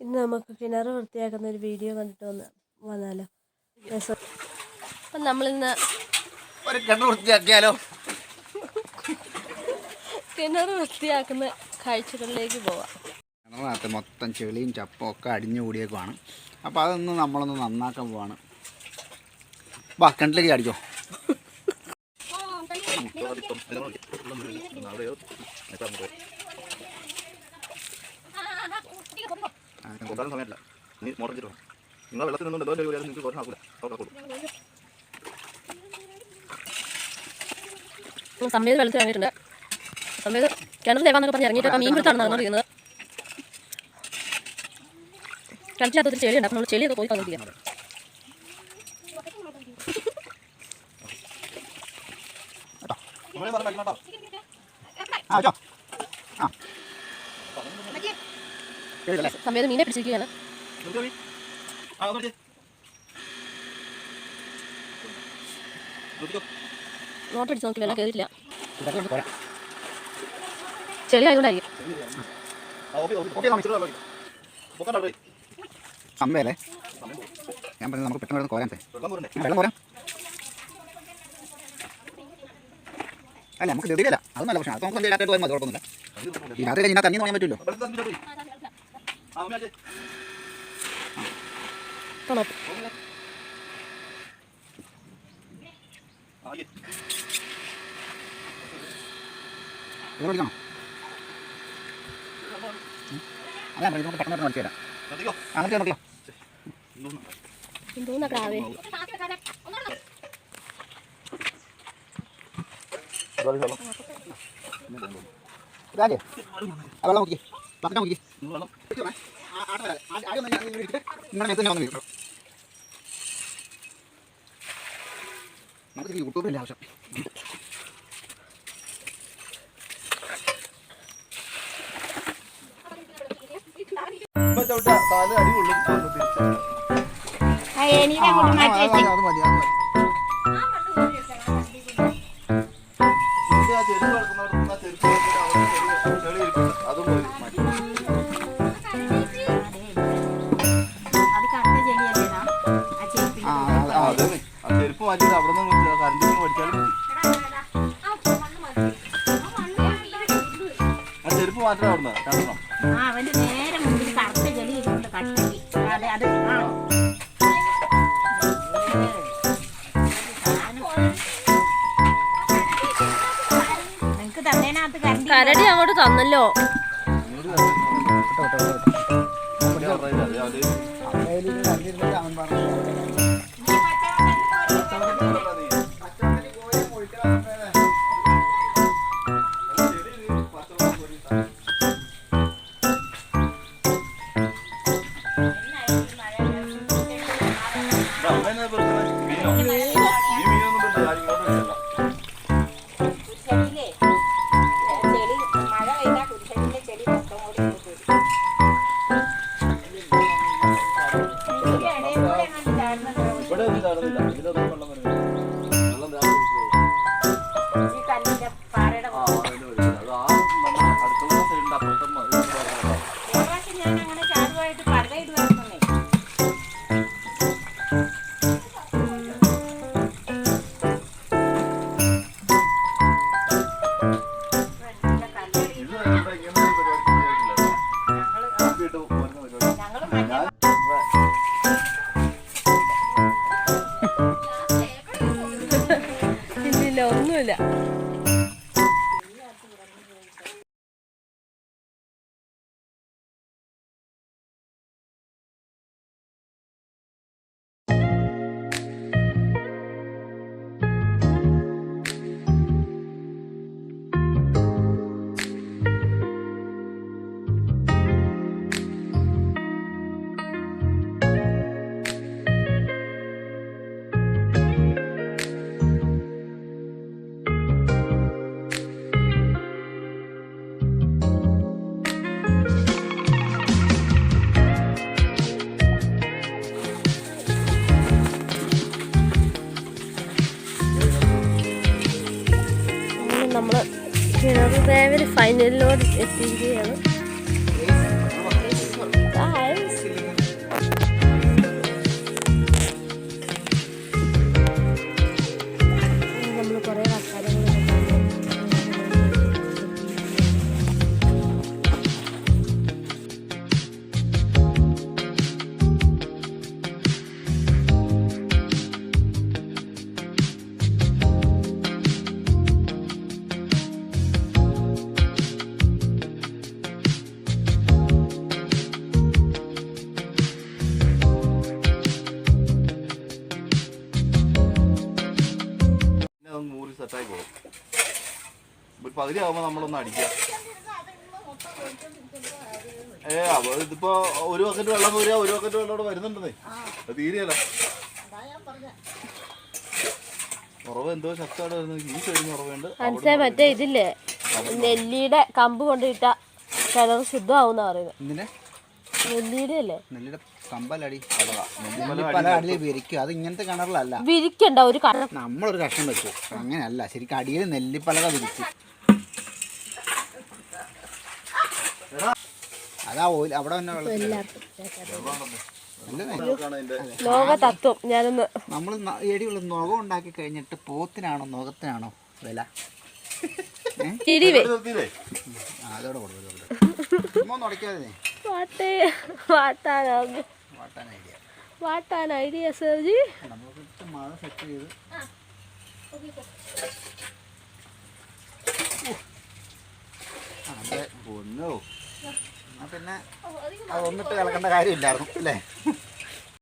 ഇന്ന് നമുക്ക് കിണർ വൃത്തിയാക്കുന്ന ഒരു വീഡിയോ കണ്ടിട്ട് വന്ന് വന്നാലോ? അപ്പൊ നമ്മളിന്ന് ഒരു കിണർ വൃത്തിയാക്കിയാലോ? കിണർ വൃത്തിയാക്കുന്ന കാഴ്ചകളിലേക്ക് പോവാം. കിണറിനകത്ത് മൊത്തം ചെളിയും ചപ്പും ഒക്കെ അടിഞ്ഞു കൂടിയേക്കുവാണ് അപ്പോൾ അതൊന്ന് നമ്മളൊന്ന് നന്നാക്കാൻ പോവാണ്. വാ കിണറ്റിലേക്ക് അടിക്കോ കൊണ്ടാടുന്ന സമയമല്ല നീ മോട്ടർ ചെയ്തോ നിങ്ങൾ വെള്ളത്തിൽ നിന്നും എന്തോ ഒരു നിങ്ങൾക്ക് കുറച്ച് ആക്കൂല കൊടുക്കും സമയത്ത് വെള്ളത്തിൽ ഇറങ്ങിയിട്ടുണ്ട്. സമയത്ത് കിണർ തേവാന്നൊക്കെ പറഞ്ഞ് ഇറങ്ങിയിട്ട് മീൻ പിടുത്താണ് നടന്നുകൊണ്ടിരിക്കുന്നത്. കിണറ്റിനകത്ത് ഒത്തിരി ചെളിയുണ്ട്. അപ്പം നമ്മൾ ചെളിയൊക്കെ പോയി കേട്ടോ. ആ വെച്ചോ ആ ശരിയല്ലേ സമയത്ത് മീനെ പിടിച്ചിരിക്കുകയാണ്. നോട്ട് അടിച്ച് നോക്കി വെള്ളം കയറിയില്ല ചെളി ആയതുകൊണ്ടായിരിക്കും അമ്മയല്ലേ? ഞാൻ പറഞ്ഞു നമുക്ക് പെട്ടെന്ന് കോരാൻ വെള്ളം കോരാം അല്ല നമുക്ക് ധൃതിയില്ല അത് നല്ല പ്രശ്നമാണ്. അത് നമുക്ക് രാത്രി പോയാൽ മതി കുഴപ്പമൊന്നുമില്ല. അത് ഇതൊന്നുമില്ല. ഈ രാത്രി കഴിഞ്ഞാൽ തന്നെ പറയാൻ പറ്റുമല്ലോ. ആ, ആയി. ഇത് വിളിക്കണോ അല്ല നമുക്ക് പെട്ടെന്ന് അടിച്ചു തരാം നിർത്തിയോ നിർത്തിയോ ഇതൊന്നും. വെള്ളം. ഇതാലേ ആ വെള്ളം നോക്കി പത്തിനെ വെള്ളം. നിങ്ങളുടെ മെസ്സിനെ വന്ന് വീഴും നമുക്ക് യൂട്യൂബിന്റെ ആവശ്യം. അത് മതി, അത് മതി, തന്നല്ലോ അവൻ അറിയില്ല. നമ്മൾ ദേവര് ഫൈനലിലോട് എത്തിയിരിക്കുകയാണ്. പകുതി ആവുമ്പോൾ നമ്മളൊന്ന് അടിക്കുക. ഏ അപ്പൊ ഇതിപ്പോ ഒരു ബക്കറ്റ് വെള്ളം പോരാ ഒരു ബക്കറ്റ് വെള്ളം ഇവിടെ വരുന്നുണ്ടെന്നേ. അത് തീരെയല്ല. കുറവ് എന്തോ ശക്തമായിട്ട് വരുന്നത് ഈ സൈഡിൽ കുറവുണ്ട് മനസ്സിലായി. മറ്റേ ഇതില്ലേ? നെല്ലിയുടെ കമ്പ് കൊണ്ടിട്ട കിണർ ശുദ്ധമാവുന്ന പറയുന്നത് നെല്ലിയുടെ അല്ലേ നെല്ലിയുടെ കമ്പലടി വിരിക്കും. അത് ഇങ്ങനത്തെ കിണറിലല്ല. വിരിക്കണ്ട ഒരു നമ്മളൊരു കഷ്ണം വെച്ചു. അങ്ങനെയല്ല ശരിക്കും അടിയിൽ നെല്ലിപ്പലക വിരിച്ചു അതാ ഓയിൽ അവിടെ തന്നെ വെള്ളം ലോക തത്വം. ഞാനൊന്ന് നമ്മൾ എടിയുള്ള നുകം ഉണ്ടാക്കി കഴിഞ്ഞിട്ട് പോത്തിനാണോ നുകത്തിനാണോ വില? അതോടെ കൊടുക്കും ചുമ്മാ ഒന്ന് ഉടയ്ക്കാതെ വാട്ടേ വാട്ടാൻ ഐഡിയ. വാട്ടാൻ ഐഡിയ സർജി. നമുക്ക് മഴ സെറ്റ് ചെയ്ത്. പൊന്നോ. പിന്നെ അതൊന്നിട്ട് കിടക്കേണ്ട കാര്യമില്ലായിരുന്നു അല്ലേ?